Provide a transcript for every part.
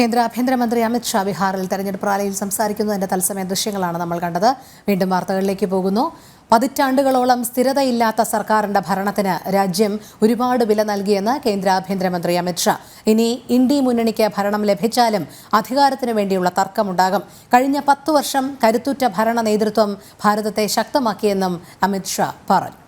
കേന്ദ്ര ആഭ്യന്തരമന്ത്രി അമിത് ഷാ ബീഹാറിൽ തെരഞ്ഞെടുപ്പ് റാലിയിൽ സംസാരിക്കുന്നതിന്റെ തത്സമയ ദൃശ്യങ്ങളാണ് നമ്മൾ കണ്ടത്. വീണ്ടും വാർത്തകളിലേക്ക് പോകുന്നു. പതിറ്റാണ്ടുകളോളം സ്ഥിരതയില്ലാത്ത സർക്കാരിന്റെ ഭരണത്തിന് രാജ്യം ഒരുപാട് വില നൽകിയെന്ന് കേന്ദ്ര ആഭ്യന്തരമന്ത്രി അമിത് ഷാ. ഇനി ഇന്ത്യ മുന്നണിക്ക് ഭരണം ലഭിച്ചാലും അധികാരത്തിനു വേണ്ടിയുള്ള തർക്കമുണ്ടാകും. കഴിഞ്ഞ പത്തു വർഷം കരുത്തുറ്റ ഭരണ നേതൃത്വം ഭാരതത്തെ ശക്തമാക്കിയെന്നും അമിത് ഷാ പറഞ്ഞു.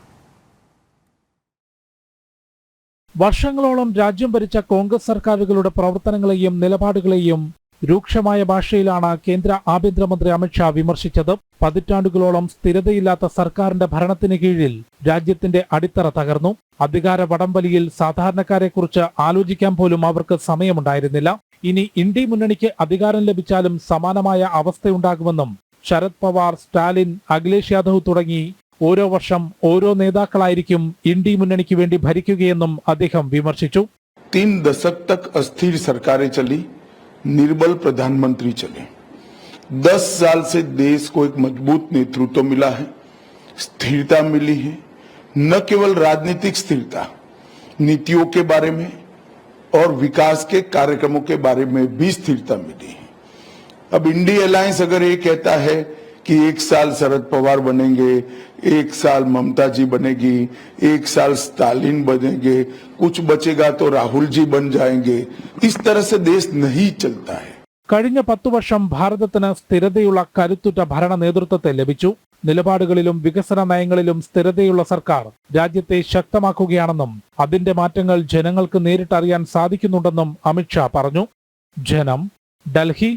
വർഷങ്ങളോളം രാജ്യം ഭരിച്ച കോൺഗ്രസ് സർക്കാരുകളുടെ പ്രവർത്തനങ്ങളെയും നിലപാടുകളെയും രൂക്ഷമായ ഭാഷയിലാണ് കേന്ദ്ര ആഭ്യന്തരമന്ത്രി അമിത്ഷാ വിമർശിച്ചത്. പതിറ്റാണ്ടുകളോളം സ്ഥിരതയില്ലാത്ത സർക്കാരിന്റെ ഭരണത്തിന് കീഴിൽ രാജ്യത്തിന്റെ അടിത്തറ തകർന്നു. അധികാര വടംവലിയിൽ സാധാരണക്കാരെക്കുറിച്ച് ആലോചിക്കാൻ പോലും അവർക്ക് സമയമുണ്ടായിരുന്നില്ല. ഇനി ഇന്ത്യ മുന്നണിക്ക് അധികാരം ലഭിച്ചാലും സമാനമായ അവസ്ഥയുണ്ടാകുമെന്നും ശരത് പവാർ സ്റ്റാലിൻ അഖിലേഷ് യാദവ് തുടങ്ങി ഓരോ വർഷം ഓരോ നേതാക്കളായിരിക്കും ഇന്ത്യ മുന്നണിക്ക് വേണ്ടി ഭരിക്കുകയെന്നും അദ്ദേഹം വിമർശിച്ചു तीन दशक तक अस्थिर सरकारें चली निर्बल प्रधानमंत्री चले दस साल से देश को एक मजबूत नेतृत्व मिला है स्थिरता मिली है न केवल राजनीतिक स्थिरता नीतियों के बारे में और विकास के कार्यक्रमों के बारे में भी स्थिरता मिली है अब इंडिया अलायंस अगर ये कहता है कि एक साल शरद पवार बनेंगे एक साल ममता जी बनेगी एक साल स्टालिन बनेंगे कुछ बचेगा तो राहुल जी बन जाएंगे इस तरह से देश नहीं चलता है കഴിഞ്ഞ പത്തു വർഷം ഭാരതത്തിന് സ്ഥിരതയുള്ള കരുത്തുറ്റ ഭരണ നേതൃത്വത്തെ ലഭിച്ചു നിലപാടുകളിലും വികസന നയങ്ങളിലും സ്ഥിരതയുള്ള സർക്കാർ രാജ്യത്തെ ശക്തമാക്കുകയാണെന്നും അതിന്റെ മാറ്റങ്ങൾ ജനങ്ങൾക്ക് നേരിട്ടറിയാൻ സാധിക്കുന്നുണ്ടെന്നും അമിത്ഷാ പറഞ്ഞു ജനം ഡൽഹി